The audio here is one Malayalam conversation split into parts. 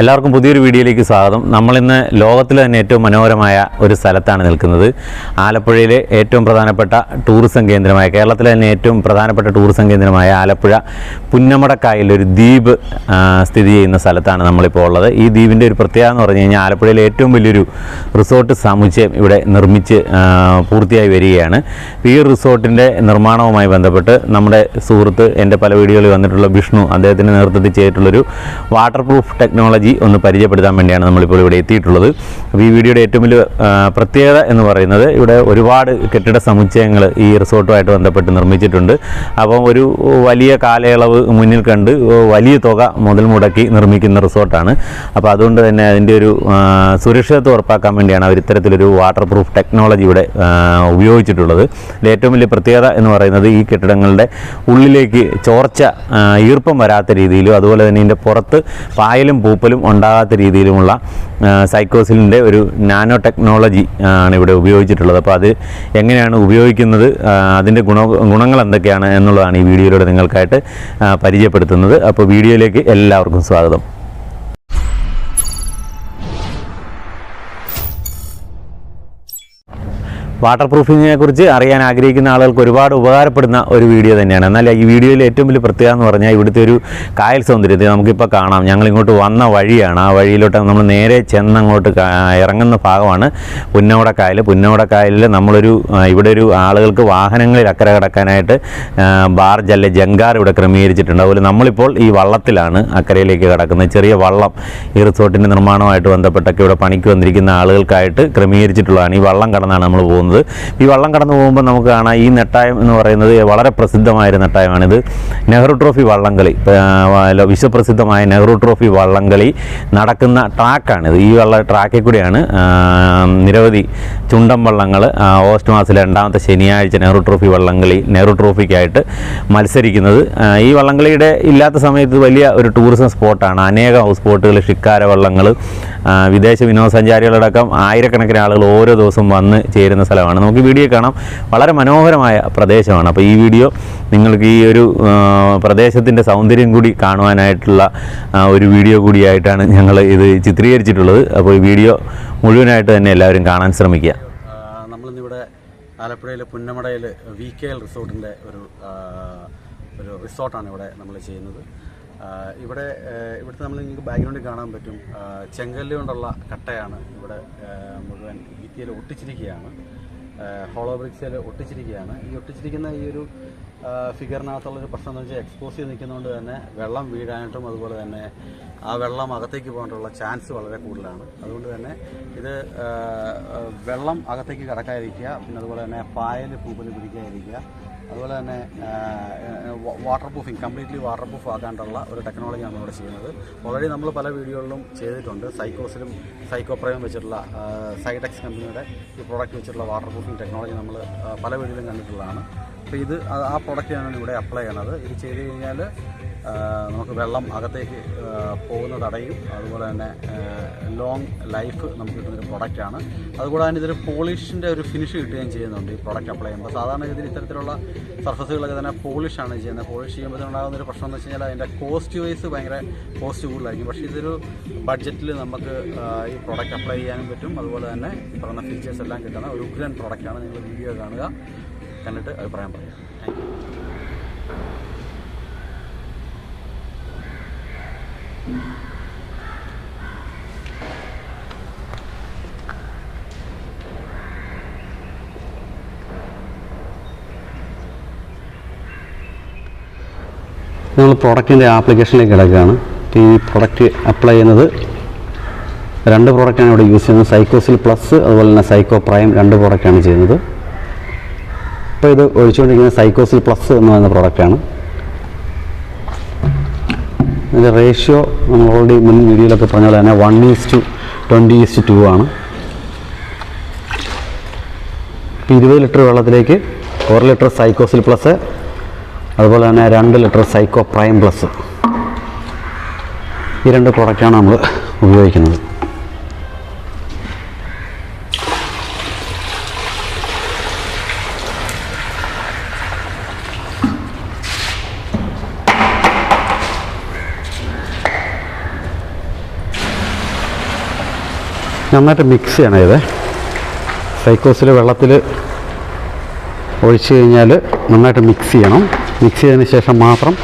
എല്ലാവർക്കും പുതിയൊരു വീഡിയോയിലേക്ക് സ്വാഗതം. നമ്മളിന്ന് ലോകത്തിലെ തന്നെ ഏറ്റവും മനോഹരമായ ഒരു സ്ഥലത്താണ് നിൽക്കുന്നത്. ആലപ്പുഴയിലെ ഏറ്റവും പ്രധാനപ്പെട്ട ടൂറിസം കേന്ദ്രമായ കേരളത്തിലെ തന്നെ ഏറ്റവും പ്രധാനപ്പെട്ട ടൂറിസം കേന്ദ്രമായ ആലപ്പുഴ പുന്നമടക്കായിൽ ഒരു ദ്വീപ് സ്ഥിതി ചെയ്യുന്ന സ്ഥലത്താണ് നമ്മളിപ്പോൾ ഉള്ളത്. ഈ ദ്വീപിന്റെ ഒരു പ്രത്യേകത എന്ന് പറഞ്ഞു കഴിഞ്ഞാൽ ആലപ്പുഴയിലെ ഏറ്റവും വലിയൊരു റിസോർട്ട് സമുച്ചയം ഇവിടെ നിർമ്മിച്ച് പൂർത്തിയായി വരികയാണ്. ഈ റിസോർട്ടിന്റെ നിർമ്മാണവുമായി ബന്ധപ്പെട്ട് നമ്മുടെ സുഹൃത്ത് എന്റെ പല വീഡിയോകളിൽ വന്നിട്ടുള്ള വിഷ്ണു അദ്ദേഹത്തിന്റെ നേതൃത്വത്തിൽ ചെയ്തിട്ടുള്ളൊരു വാട്ടർ പ്രൂഫ് ടെക്നോളജി ഒന്ന് പരിചയപ്പെടുത്താൻ വേണ്ടിയാണ് നമ്മളിപ്പോൾ ഇവിടെ എത്തിയിട്ടുള്ളത്. അപ്പോൾ ഈ വീഡിയോയുടെ ഏറ്റവും വലിയ പ്രത്യേകത എന്ന് പറയുന്നത് ഇവിടെ ഒരുപാട് കെട്ടിട സമുച്ചയങ്ങൾ ഈ റിസോർട്ടുമായിട്ട് ബന്ധപ്പെട്ട് നിർമ്മിച്ചിട്ടുണ്ട്. അപ്പം ഒരു വലിയ കാലയളവ് മുന്നിൽ കണ്ട് വലിയ തുക മുതൽ മുടക്കി നിർമ്മിക്കുന്ന റിസോർട്ടാണ്. അപ്പോൾ അതുകൊണ്ട് തന്നെ അതിന്റെ ഒരു സുരക്ഷിതത്വം ഉറപ്പാക്കാൻ വേണ്ടിയാണ് അവർ ഇത്തരത്തിലൊരു വാട്ടർ പ്രൂഫ് ടെക്നോളജി ഇവിടെ ഉപയോഗിച്ചിട്ടുള്ളത്. ഏറ്റവും വലിയ പ്രത്യേകത എന്ന് പറയുന്നത് ഈ കെട്ടിടങ്ങളുടെ ഉള്ളിലേക്ക് ചോർച്ച ഈർപ്പം വരാത്ത രീതിയിലും അതുപോലെ തന്നെ ഇതിന്റെ പുറത്ത് പായലും പൂപ്പലും ഉണ്ടാകാത്ത രീതിയിലുമുള്ള സൈക്കോസിലിന്റെ ഒരു നാനോ ടെക്നോളജി ആണ് ഇവിടെ ഉപയോഗിച്ചിട്ടുള്ളത്. അപ്പോൾ അത് എങ്ങനെയാണ് ഉപയോഗിക്കുന്നത് അതിന്റെ ഗുണ ഗുണങ്ങൾ എന്തൊക്കെയാണ് എന്നുള്ളതാണ് ഈ വീഡിയോയിലൂടെ നിങ്ങൾക്കായിട്ട് പരിചയപ്പെടുത്തുന്നത്. അപ്പോൾ വീഡിയോയിലേക്ക് എല്ലാവർക്കും സ്വാഗതം. വാട്ടർ പ്രൂഫിങ്ങിനെ കുറിച്ച് അറിയാൻ ആഗ്രഹിക്കുന്ന ആളുകൾക്ക് ഒരുപാട് ഉപകാരപ്പെടുന്ന ഒരു വീഡിയോ തന്നെയാണ്. എന്നാൽ ഈ വീഡിയോയിൽ ഏറ്റവും വലിയ പ്രത്യേകത എന്ന് പറഞ്ഞാൽ ഇവിടുത്തെ ഒരു കായൽ സൗന്ദര്യത്തെ നമുക്കിപ്പോൾ കാണാം. ഞങ്ങൾ ഇങ്ങോട്ട് വന്ന വഴിയാണ്. ആ വഴിയിലോട്ട് നമ്മൾ നേരെ ചെന്ന് അങ്ങോട്ട് ഇറങ്ങുന്ന ഭാഗമാണ് പുന്നോട കായൽ. പുന്നോട കായലിൽ നമ്മളൊരു ഇവിടെ ഒരു ആളുകൾക്ക് വാഹനങ്ങളിൽ അക്കരെ കടക്കാനായിട്ട് ബാർജ് അല്ലെ ജങ്കാർ ഇവിടെ ക്രമീകരിച്ചിട്ടുണ്ട്. അതുപോലെ നമ്മളിപ്പോൾ ഈ വള്ളത്തിലാണ് അക്കരയിലേക്ക് കടക്കുന്നത്. ചെറിയ വള്ളം ഈ റിസോർട്ടിന്റെ നിർമ്മാണവുമായിട്ട് ബന്ധപ്പെട്ടൊക്കെ ഇവിടെ പണിക്ക് വന്നിരിക്കുന്ന ആളുകൾക്കായിട്ട് ക്രമീകരിച്ചിട്ടുള്ളതാണ്. ഈ വള്ളം കടന്നാണ് നമ്മൾ പോകുന്നത്. ഈ വള്ളം കടന്നു പോകുമ്പോൾ നമുക്ക് കാണാം ഈ നെട്ടായം എന്ന് പറയുന്നത് വളരെ പ്രസിദ്ധമായൊരു നെട്ടായമാണിത്. നെഹ്റു ട്രോഫി വള്ളംകളി. വിശ്വപ്രസിദ്ധമായ നെഹ്റു ട്രോഫി വള്ളംകളി നടക്കുന്ന ട്രാക്കാണിത്. ഈ വള്ള ട്രാക്കിൽ കൂടിയാണ് നിരവധി ചുണ്ടൻ വള്ളങ്ങൾ ഓഗസ്റ്റ് മാസത്തിലെ രണ്ടാമത്തെ ശനിയാഴ്ച നെഹ്റു ട്രോഫി വള്ളംകളി നെഹ്റു ട്രോഫിക്കായിട്ട് മത്സരിക്കുന്നത്. ഈ വള്ളംകളിയുടെ ഇല്ലാത്ത സമയത്ത് വലിയ ഒരു ടൂറിസം സ്പോട്ടാണ്. അനേകം ഹൗസ് ബോട്ടുകൾ ഷിക്കാര വള്ളങ്ങൾ വിദേശ വിനോദസഞ്ചാരികളടക്കം ആയിരക്കണക്കിന് ആളുകൾ ഓരോ ദിവസവും വന്ന് ചേരുന്ന സ്ഥലമാണ്. നമുക്ക് വീഡിയോ കാണാം. വളരെ മനോഹരമായ പ്രദേശമാണ്. അപ്പോൾ ഈ വീഡിയോ നിങ്ങൾക്ക് ഈ ഒരു പ്രദേശത്തിന്റെ സൗന്ദര്യം കൂടി കാണുവാനായിട്ടുള്ള ഒരു വീഡിയോ കൂടിയായിട്ടാണ് ഞങ്ങൾ ഇത് ചിത്രീകരിച്ചിട്ടുള്ളത്. അപ്പോൾ ഈ വീഡിയോ മുഴുവനായിട്ട് തന്നെ എല്ലാവരും കാണാൻ ശ്രമിക്കുക. നമ്മളിന്നിവിടെ ആലപ്പുഴയിലെ പുന്നമടയിൽ വി കെ എൽ റിസോർട്ടിന്റെ ഒരു ഒരു റിസോർട്ടാണ് ഇവിടെ നമ്മൾ ചെയ്യുന്നത്. ഇവിടെ ഇവിടുത്തെ നമ്മൾ നിങ്ങൾക്ക് ബാക്ക്ഗ്രൗണ്ടിൽ കാണാൻ പറ്റും. ചെങ്കല്ല് കൊണ്ടുള്ള കട്ടയാണ് ഇവിടെ മുഴുവൻ ഭിത്തിയിൽ ഒട്ടിച്ചിരിക്കുകയാണ്. ഹോളോ ബ്രിക്സിൽ ഒട്ടിച്ചിരിക്കുകയാണ്. ഈ ഒട്ടിച്ചിരിക്കുന്ന ഈ ഒരു ഫിഗറിനകത്തുള്ളൊരു പ്രശ്നം എന്ന് വെച്ചാൽ എക്സ്പോസ് ചെയ്ത് നിൽക്കുന്നതുകൊണ്ട് തന്നെ വെള്ളം വീഴാനായിട്ടും അതുപോലെ തന്നെ ആ വെള്ളം അകത്തേക്ക് പോകാനുള്ള ചാൻസ് വളരെ കൂടുതലാണ്. അതുകൊണ്ട് തന്നെ ഇത് വെള്ളം അകത്തേക്ക് കടക്കാതിരിക്കുക. പിന്നെ അതുപോലെ തന്നെ പായൽ പൂപ്പൽ പിടിക്കാതിരിക്കുക. അതുപോലെ തന്നെ water proofing completely water proof ആക്കാനുള്ള ഒരു ടെക്നോളജിയാണ് ഇവിടെ ചെയ്യുന്നത്. ഓൾറെഡി നമ്മൾ പല വീഡിയോകളിലും ചെയ്തിട്ടുണ്ട്. സൈക്കോസിലും സൈക്കോപ്രയം വെച്ചിട്ടുള്ള സൈടെക്സ് കമ്പനിയുടെ ഈ പ്രോഡക്റ്റ് വെച്ചിട്ടുള്ള വാട്ടർ പ്രൂഫിങ് ടെക്നോളജി നമ്മൾ പല വീഡിയോയിലും കണ്ടിട്ടുള്ളതാണ്. അപ്പോൾ ഇത് ആ- പ്രോഡക്റ്റ് പ്രോഡക്റ്റാണ് ഇവിടെ അപ്ലൈ ചെയ്യണത്. ഇത് ചെയ്ത് കഴിഞ്ഞാൽ നമുക്ക് വെള്ളം അകത്തേക്ക് പോകുന്ന തടയും അതുപോലെ തന്നെ ലോങ് ലൈഫ് നമുക്ക് കിട്ടുന്നൊരു പ്രൊഡക്റ്റാണ് അതുകൂടാതെ തന്നെ ഇതൊരു പോളിഷിന്റെ ഒരു ഫിനിഷ് കിട്ടുകയും ചെയ്യുന്നുണ്ട് ഈ പ്രൊഡക്റ്റ് അപ്ലൈ ചെയ്യുമ്പോൾ. സാധാരണ രീതിയിൽ ഇത്തരത്തിലുള്ള സർഫസുകളൊക്കെ തന്നെ പോളിഷാണ് ചെയ്യുന്നത്. പോളിഷ് ചെയ്യുമ്പോൾ ഉണ്ടാകുന്ന ഒരു പ്രശ്നം എന്ന് വെച്ച് കഴിഞ്ഞാൽ അതിന്റെ കോസ്റ്റ് വൈസ് ഭയങ്കര കോസ്റ്റ് കൂടുതലായിരിക്കും. പക്ഷേ ഇതൊരു ബഡ്ജറ്റിൽ നമുക്ക് ഈ പ്രൊഡക്റ്റ് അപ്ലൈ ചെയ്യാനും പറ്റും. അതുപോലെ തന്നെ പറയുന്ന ഫീച്ചേഴ്സ് എല്ലാം കിട്ടുന്ന ഒരു ഉഗ്രൻ പ്രൊഡക്റ്റാണ് നിങ്ങൾ വീഡിയോ കാണുക കണ്ടിട്ട് അഭിപ്രായം പറയാം താങ്ക് നമ്മൾ പ്രോഡക്റ്റിന്റെ ആപ്ലിക്കേഷനിലേക്ക് കിടക്കുകയാണ്. ഈ പ്രോഡക്റ്റ് അപ്ലൈ ചെയ്യുന്നത് രണ്ട് പ്രോഡക്റ്റാണ് ഇവിടെ യൂസ് ചെയ്യുന്നത്. സൈക്കോസിൽ പ്ലസ് അതുപോലെ തന്നെ സൈക്കോ പ്രൈം രണ്ട് പ്രോഡക്റ്റാണ് ചെയ്യുന്നത്. അപ്പോൾ ഇത് ഒഴിച്ചുകൊണ്ടിരിക്കുന്നത് സൈക്കോസിൽ പ്ലസ് എന്ന് പറയുന്ന പ്രോഡക്റ്റാണ് ഇതിന്റെ റേഷ്യോ നമ്മൾ ഓൾറെഡി മുൻ വീഡിയോയിലൊക്കെ പറഞ്ഞ പോലെ തന്നെ one is to twenty is to ആണ്. ഇപ്പോൾ ഇരുപത് ലിറ്റർ വെള്ളത്തിലേക്ക് ഒരു ലിറ്റർ സൈക്കോസിൽ പ്ലസ് അതുപോലെ തന്നെ രണ്ട് ലിറ്റർ സൈക്കോ പ്രൈം പ്ലസ് ഈ രണ്ട് പ്രോഡക്റ്റാണ് നമ്മൾ ഉപയോഗിക്കുന്നത്. നന്നായിട്ട് മിക്സ് ചെയ്യണം ഇത്. സൈക്കോസിൽ വെള്ളത്തിൽ ഒഴിച്ചു കഴിഞ്ഞാൽ നന്നായിട്ട് മിക്സ് ചെയ്യണം. മിക്സ് ചെയ്തതിന് ശേഷം മാത്രം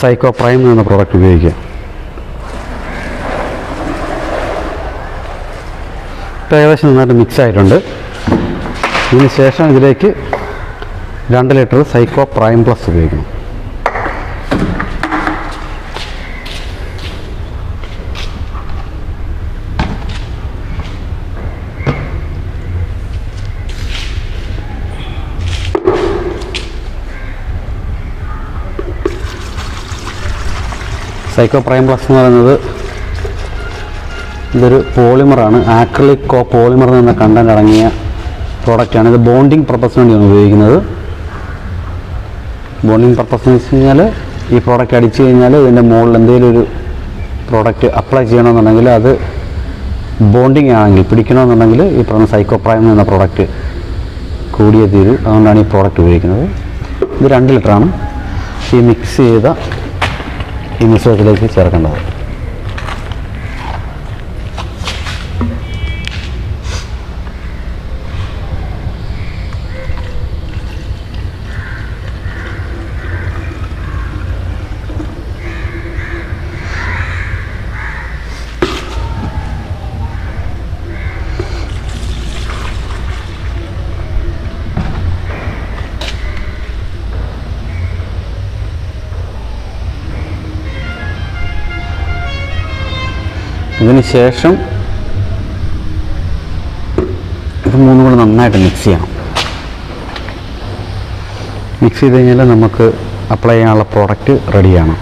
സൈക്കോ പ്രൈം എന്ന പ്രോഡക്റ്റ് ഉപയോഗിക്കുക. ഇപ്പോൾ ഏകദേശം നന്നായിട്ട് മിക്സ് ആയിട്ടുണ്ട്. ഇതിന് ശേഷം ഇതിലേക്ക് രണ്ട് ലിറ്റർ സൈക്കോ പ്രൈം പ്ലസ് ഉപയോഗിക്കണം. സൈക്കോ പ്രൈം പ്ലസ് എന്ന് പറയുന്നത് ഇതൊരു പോളിമറാണ് ആക്രിലിക് കോ പോളിമർ എന്ന കണ്ടന്റ് അടങ്ങിയ പ്രോഡക്റ്റാണ് ഇത് ബോണ്ടിങ് പർപ്പസിന് വേണ്ടിയാണ് ഉപയോഗിക്കുന്നത്. ബോണ്ടിങ് പർപ്പസ് എന്ന് വെച്ച് കഴിഞ്ഞാൽ ഈ പ്രോഡക്റ്റ് അടിച്ചു കഴിഞ്ഞാൽ ഇതിന്റെ മുകളിൽ എന്തെങ്കിലും ഒരു പ്രോഡക്റ്റ് അപ്ലൈ ചെയ്യണമെന്നുണ്ടെങ്കിൽ അത് ബോണ്ടിങ് ആണെങ്കിൽ പിടിക്കണമെന്നുണ്ടെങ്കിൽ ഈ പറഞ്ഞ സൈക്കോ പ്രൈം എന്ന പ്രോഡക്റ്റ് കൂടിയ തീരു. അതുകൊണ്ടാണ് ഈ പ്രോഡക്റ്റ് ഉപയോഗിക്കുന്നത്. ഇത് രണ്ട് ലിറ്ററാണ്. ഈ മിക്സ് ചെയ്ത ఈ మిశ్రతులకి చేరకుండా. ഇതിന് ശേഷം ഇത് മൂന്നും കൂടെ നന്നായിട്ട് മിക്സ് ചെയ്യണം. മിക്സ് ചെയ്ത് കഴിഞ്ഞാൽ നമുക്ക് അപ്ലൈ ചെയ്യാനുള്ള പ്രോഡക്റ്റ് റെഡിയാണ്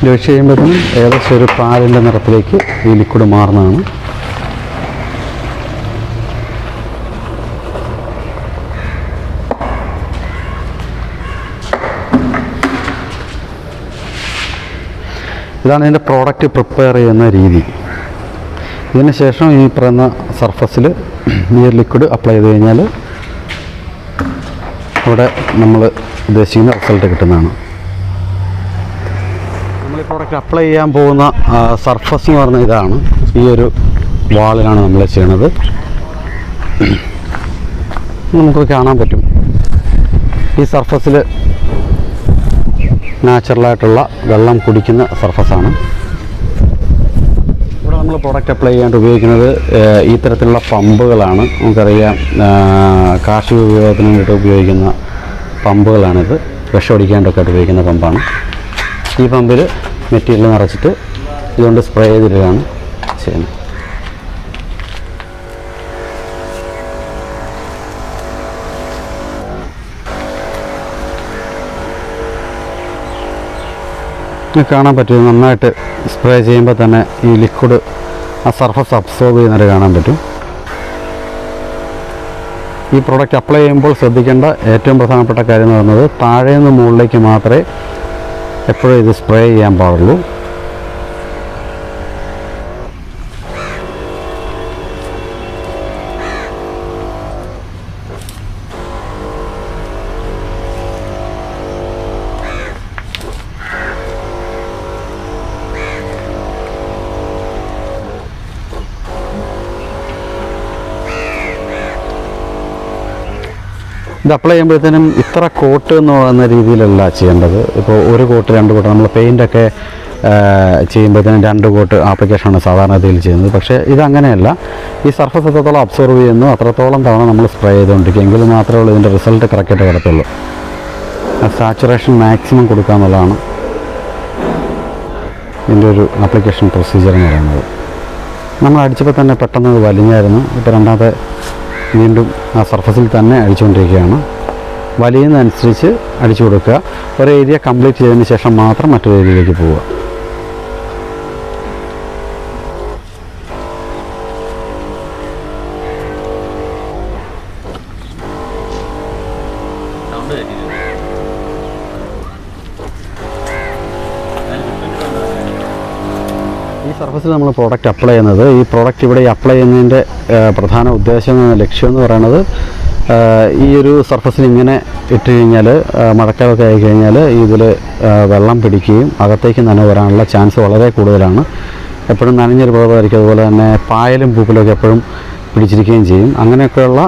ഇത് കഴിയുമ്പോഴത്തേനും ഏകദേശം ഒരു പാലിന്റെ നിറത്തിലേക്ക് ഈ ലിക്വിഡ് മാറുന്നതാണ്. ഇതാണ് ഇതിന്റെ പ്രോഡക്റ്റ് പ്രിപ്പയർ ചെയ്യുന്ന രീതി. ഇതിന് ശേഷം ഈ പറയുന്ന സർഫസിൽ ഈ ലിക്വിഡ് അപ്ലൈ ചെയ്ത് കഴിഞ്ഞാൽ ഇവിടെ നമ്മൾ ഉദ്ദേശിക്കുന്ന റിസൾട്ട് കിട്ടുന്നതാണ്. നമ്മൾ ഈ പ്രോഡക്റ്റ് അപ്ലൈ ചെയ്യാൻ പോകുന്ന സർഫസ് എന്ന് പറഞ്ഞ ഇതാണ് ഈ ഒരു വാളിലാണ് നമ്മൾ ചെയ്യണത്. നമുക്ക് കാണാൻ പറ്റും. ഈ സർഫസിൽ നാച്ചുറലായിട്ടുള്ള വെള്ളം കുടിക്കുന്ന സർഫസാണ്. ഇവിടെ നമ്മൾ പ്രോഡക്റ്റ് അപ്ലൈ ചെയ്യാണ്ട് ഉപയോഗിക്കുന്നത് ഈ തരത്തിലുള്ള പമ്പുകളാണ്. നമുക്കറിയാം കാർഷിക ഉപയോഗത്തിന് വേണ്ടിയിട്ട് ഉപയോഗിക്കുന്ന പമ്പുകളാണിത്. വിഷമടിക്കാണ്ടൊക്കെ ആയിട്ട് ഉപയോഗിക്കുന്ന പമ്പാണ്. ഈ പമ്പിൽ മെറ്റീരിയൽ നിറച്ചിട്ട് ഇതുകൊണ്ട് സ്പ്രേ ചെയ്തിട്ടാണ് ചെയ്യുന്നത്. കാണാൻ പറ്റും. നന്നായിട്ട് സ്പ്രേ ചെയ്യുമ്പോൾ തന്നെ ഈ ലിക്വിഡ് ആ സർഫസ് അബ്സോർബ് ചെയ്യുന്നതായിട്ട് കാണാൻ പറ്റും. ഈ പ്രോഡക്റ്റ് അപ്ലൈ ചെയ്യുമ്പോൾ ശ്രദ്ധിക്കേണ്ട ഏറ്റവും പ്രധാനപ്പെട്ട കാര്യം എന്ന് പറയുന്നത് താഴെ നിന്ന് മുകളിലേക്ക് മാത്രമേ എപ്പോഴും ഇത് സ്പ്രേ ചെയ്യാൻ പാടുള്ളൂ. ഇത് അപ്ലൈ ചെയ്യുമ്പോഴത്തേനും ഇത്ര കോട്ട് എന്ന് പറയുന്ന രീതിയിലല്ല ചെയ്യേണ്ടത്. ഇപ്പോൾ ഒരു കോട്ട് രണ്ട് കോട്ട് നമ്മൾ പെയിന്റൊക്കെ ചെയ്യുമ്പോഴത്തേനും രണ്ട് കോട്ട് ആപ്ലിക്കേഷനാണ് സാധാരണ രീതിയിൽ ചെയ്യുന്നത്. പക്ഷേ ഇതങ്ങനെയല്ല ഈ സർഫസ് എത്രത്തോളം അബ്സോർവ് ചെയ്യുന്നു അത്രത്തോളം തവണ നമ്മൾ സ്പ്രേ ചെയ്തുകൊണ്ടിരിക്കും. എങ്കിൽ മാത്രമേ ഉള്ളൂ ഇതിന്റെ റിസൾട്ട് കറക്റ്റായിട്ട് കിടത്തുള്ളൂ. സാച്ചുറേഷൻ മാക്സിമം കൊടുക്കുക എന്നുള്ളതാണ് ഇതിന്റെ ഒരു ആപ്ലിക്കേഷൻ പ്രൊസീജിയർ എന്ന് പറയുന്നത്. നമ്മൾ അടിച്ചപ്പോൾ തന്നെ പെട്ടെന്ന് വലിഞ്ഞായിരുന്നു. ഇപ്പോൾ രണ്ടാമത്തെ വീണ്ടും ആ സർഫസിൽ തന്നെ അടിച്ചുകൊണ്ടിരിക്കുകയാണ്. വലിയുന്നതനുസരിച്ച് അടിച്ചു കൊടുക്കുക ഒരു ഏരിയ കംപ്ലീറ്റ് ചെയ്തതിന് ശേഷം മാത്രം മറ്റൊരു ഏരിയയിലേക്ക് പോവുക. സർഫസിൽ നമ്മൾ പ്രോഡക്റ്റ് അപ്ലൈ ചെയ്യുന്നത് ഈ പ്രോഡക്റ്റ് ഇവിടെ അപ്ലൈ ചെയ്യുന്നതിന്റെ പ്രധാന ഉദ്ദേശം ലക്ഷ്യം എന്ന് പറയുന്നത് ഈ ഒരു സർഫസിൽ ഇങ്ങനെ ഇട്ട് കഴിഞ്ഞാൽ മഴക്കാലമൊക്കെ ആയി കഴിഞ്ഞാൽ ഇതിൽ വെള്ളം പിടിക്കുകയും അകത്തേക്ക് നനവ് വരാനുള്ള ചാൻസ് വളരെ കൂടുതലാണ്. എപ്പോഴും നനഞ്ഞൊരു പ്രഭാതമായിരിക്കും അതുപോലെ തന്നെ പായലും പൂപ്പലൊക്കെ എപ്പോഴും പിടിച്ചിരിക്കുകയും ചെയ്യും. അങ്ങനെയൊക്കെയുള്ള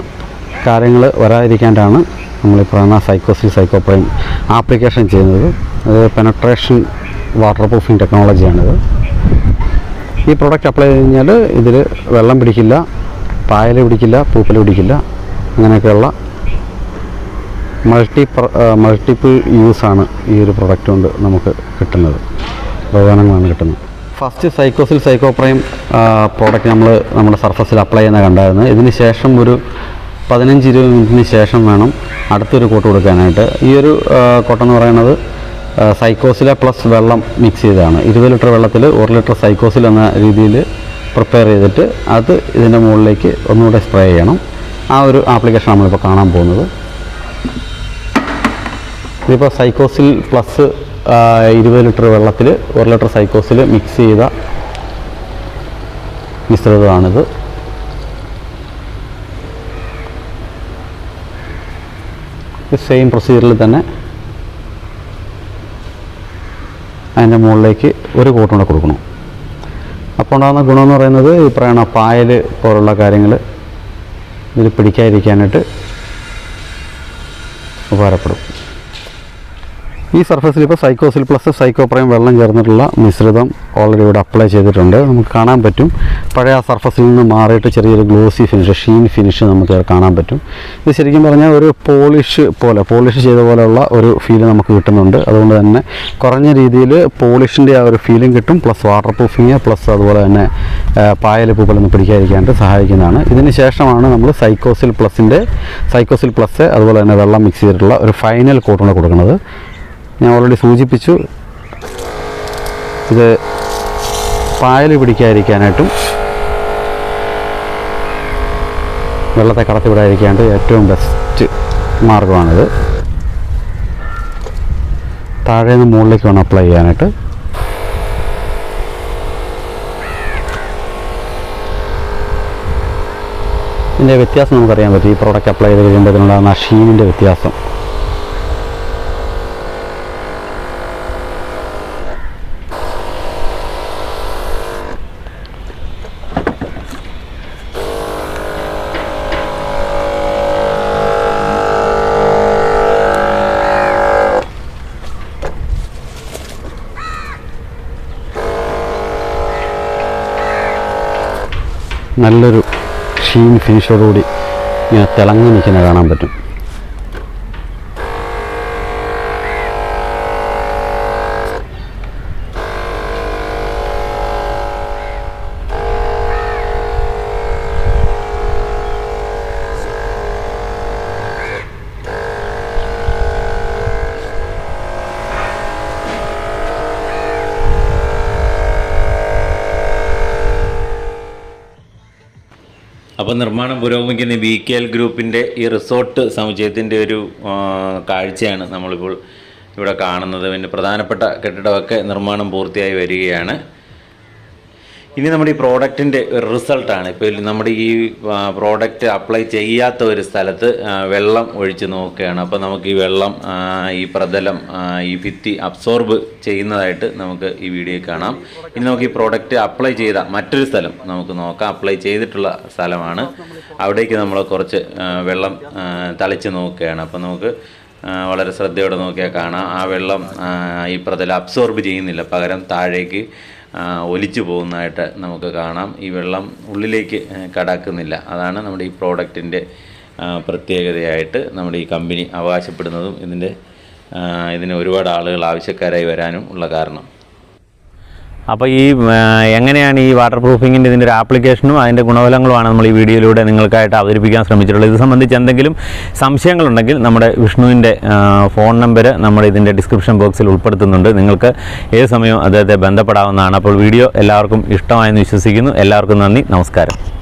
കാര്യങ്ങൾ വരാതിരിക്കാനാണ് നമ്മൾ ഈ പറയുന്ന സൈക്കോസിൽ സൈക്കോപ്രൈം ആപ്ലിക്കേഷൻ ചെയ്യുന്നത്. അത് പെനട്രേഷൻ വാട്ടർ പ്രൂഫിംഗ് ടെക്നോളജിയാണിത് ഈ പ്രോഡക്റ്റ് അപ്ലൈ ചെയ്ത് കഴിഞ്ഞാൽ ഇതിൽ വെള്ളം പിടിക്കില്ല പായൽ പിടിക്കില്ല പൂപ്പൽ പിടിക്കില്ല അങ്ങനെയൊക്കെയുള്ള മൾട്ടി മൾട്ടിപ്പിൾ യൂസാണ് ഈ ഒരു പ്രോഡക്റ്റ് കൊണ്ട് നമുക്ക് കിട്ടുന്നത്. പ്രധാനങ്ങളാണ് കിട്ടുന്നത്. ഫസ്റ്റ് സൈക്കോസിൽ സൈക്കോപ്രൈം പ്രോഡക്റ്റ് നമ്മൾ നമ്മുടെ സർഫസിൽ അപ്ലൈ ചെയ്യുന്ന കണ്ടായിരുന്നു. ഇതിന് ശേഷം ഒരു പതിനഞ്ച് ഇരുപത് മിനിറ്റിന് ശേഷം വേണം അടുത്തൊരു കോട്ട് കൊടുക്കാനായിട്ട്. ഈ ഒരു കോട്ടെന്ന് പറയുന്നത് സൈക്കോസിലെ പ്ലസ് വെള്ളം മിക്സ് ചെയ്തതാണ്. ഇരുപത് ലിറ്റർ വെള്ളത്തിൽ ഒരു ലിറ്റർ സൈക്കോസിൽ എന്ന രീതിയിൽ പ്രിപ്പയർ ചെയ്തിട്ട് അത് ഇതിന്റെ മുകളിലേക്ക് ഒന്നുകൂടെ സ്പ്രേ ചെയ്യണം. ആ ഒരു ആപ്ലിക്കേഷൻ നമ്മളിപ്പോൾ കാണാൻ പോകുന്നത്. ഇതിപ്പോൾ സൈക്കോസിൽ പ്ലസ് ഇരുപത് ലിറ്റർ വെള്ളത്തിൽ ഒരു ലിറ്റർ സൈക്കോസിൽ മിക്സ് ചെയ്ത മിശ്രിതമാണിത്. സെയിം പ്രൊസീജിയറിൽ തന്നെ അതിന്റെ മുകളിലേക്ക് ഒരു കോട്ടും കൂടെ കൊടുക്കണം. അപ്പോൾ ഉണ്ടാകുന്ന ഗുണമെന്ന് പറയുന്നത് ഈ പറയുന്ന പായൽ പോലുള്ള കാര്യങ്ങൾ ഇതിൽ പിടിക്കാതിരിക്കാനായിട്ട് ഉപകാരപ്പെടും. ഈ സർഫസിൽ ഇപ്പോൾ സൈക്കോസിൽ പ്ലസ് സൈക്കോപ്രൈം വെള്ളം ചേർന്നിട്ടുള്ള മിശ്രിതം ഓൾറെഡി ഇവിടെ അപ്ലൈ ചെയ്തിട്ടുണ്ട്. നമുക്ക് കാണാൻ പറ്റും. പഴയ ആ സർഫസിൽ നിന്ന് മാറിയിട്ട് ചെറിയൊരു ഗ്ലോസി ഫിനിഷ് ഷീൻ ഫിനിഷ് നമുക്ക് കാണാൻ പറ്റും. ഇത് ശരിക്കും പറഞ്ഞാൽ ഒരു പോളിഷ് പോലെ പോളിഷ് ചെയ്ത പോലെയുള്ള ഒരു ഫീൽ നമുക്ക് കിട്ടുന്നുണ്ട്. അതുകൊണ്ട് തന്നെ കുറഞ്ഞ രീതിയിൽ പോളിഷിന്റെ ആ ഒരു ഫീലും കിട്ടും. പ്ലസ് വാട്ടർ പ്രൂഫിങ് പ്ലസ് അതുപോലെ തന്നെ പായൽ പൂപ്പലൊന്നും പിടിക്കാതിരിക്കാനായിട്ട് സഹായിക്കുന്നതാണ്. ഇതിന് ശേഷമാണ് നമ്മൾ സൈക്കോസിൽ പ്ലസിന്റെ സൈക്കോസിൽ പ്ലസ് അതുപോലെ തന്നെ വെള്ളം മിക്സ് ചെയ്തിട്ടുള്ള ഒരു ഫൈനൽ കോട്ടുകൂടെ കൊടുക്കുന്നത്. ഞാൻ ഓൾറെഡി സൂചിപ്പിച്ചു. ഇത് പായൽ പിടിക്കാതിരിക്കാനായിട്ടും വെള്ളത്തെ കടത്തിവിടാതിരിക്കാണ്ട് ഏറ്റവും ബെസ്റ്റ് മാർഗമാണിത് താഴെ നിന്ന് മുകളിലേക്ക് വേണം അപ്ലൈ ചെയ്യാനായിട്ട്. ഇതിന്റെ വ്യത്യാസം നമുക്കറിയാൻ പറ്റും. ഈ പ്രോഡക്റ്റ് അപ്ലൈ ചെയ്ത് കഴിയുമ്പോൾ ആ ഷീനിന്റെ വ്യത്യാസം. നല്ലൊരു ഷീൻ ഫിനിഷോടുകൂടി ഇങ്ങനെ തിളങ്ങി നിൽക്കുന്ന കാണാൻ പറ്റും. അപ്പോൾ നിർമ്മാണം പുരോഗമിക്കുന്ന ബി കെ എൽ ഗ്രൂപ്പിന്റെ ഈ റിസോർട്ട് സമുച്ചയത്തിന്റെ ഒരു കാഴ്ചയാണ് നമ്മളിപ്പോൾ ഇവിടെ കാണുന്നത്. പിന്നെ പ്രധാനപ്പെട്ട കെട്ടിടമൊക്കെ നിർമ്മാണം പൂർത്തിയായി വരികയാണ്. ഇനി നമ്മുടെ ഈ പ്രോഡക്റ്റിന്റെ റിസൾട്ടാണ് ഇപ്പോൾ നമ്മുടെ ഈ പ്രോഡക്റ്റ് അപ്ലൈ ചെയ്യാത്ത ഒരു സ്ഥലത്ത് വെള്ളം ഒഴിച്ച് നോക്കുകയാണ്. അപ്പോൾ നമുക്ക് ഈ വെള്ളം ഈ പ്രതലം ഈ ഭിത്തി അബ്സോർബ് ചെയ്യുന്നതായിട്ട് നമുക്ക് ഈ വീഡിയോ കാണാം. ഇനി നമുക്ക് ഈ പ്രോഡക്റ്റ് അപ്ലൈ ചെയ്ത മറ്റൊരു സ്ഥലം നമുക്ക് നോക്കാം. അപ്ലൈ ചെയ്തിട്ടുള്ള സ്ഥലമാണ്. അവിടേക്ക് നമ്മൾ കുറച്ച് വെള്ളം തളിച്ച് നോക്കുകയാണ്. അപ്പോൾ നമുക്ക് വളരെ ശ്രദ്ധയോടെ നോക്കിയാൽ കാണാം. ആ വെള്ളം ഈ പ്രതലം അബ്സോർബ് ചെയ്യുന്നില്ല. പകരം താഴേക്ക് ഒലിച്ചു പോകുന്നതായിട്ട് നമുക്ക് കാണാം. ഈ വെള്ളം ഉള്ളിലേക്ക് കടക്കുന്നില്ല. അതാണ് നമ്മുടെ ഈ പ്രോഡക്റ്റിന്റെ പ്രത്യേകതയായിട്ട് നമ്മുടെ ഈ കമ്പനി അവകാശപ്പെടുന്നതും ഇതിന്റെ ഇതിന് ഒരുപാട് ആളുകൾ ആവശ്യക്കാരായി വരാനും ഉള്ള കാരണം. അപ്പോൾ ഈ എങ്ങനെയാണ് ഈ വാട്ടർ പ്രൂഫിങ്ങിന്റെ ഇതിന്റെ ഒരു ആപ്ലിക്കേഷനും അതിന്റെ ഗുണഫലങ്ങളുമാണ് നമ്മൾ ഈ വീഡിയോയിലൂടെ നിങ്ങൾക്കായിട്ട് അവതരിപ്പിക്കാൻ ശ്രമിച്ചിട്ടുള്ളത്. ഇത് സംബന്ധിച്ച് എന്തെങ്കിലും സംശയങ്ങളുണ്ടെങ്കിൽ നമ്മുടെ വിഷ്ണുവിന്റെ ഫോൺ നമ്പർ നമ്മുടെ ഇതിന്റെ ഡിസ്ക്രിപ്ഷൻ ബോക്സിൽ ഉൾപ്പെടുത്തുന്നുണ്ട്. നിങ്ങൾക്ക് ഏത് സമയവും അദ്ദേഹത്തെ ബന്ധപ്പെടാവുന്നതാണ്. അപ്പോൾ വീഡിയോ എല്ലാവർക്കും ഇഷ്ടമായെന്ന് വിശ്വസിക്കുന്നു. എല്ലാവർക്കും നന്ദി. നമസ്കാരം.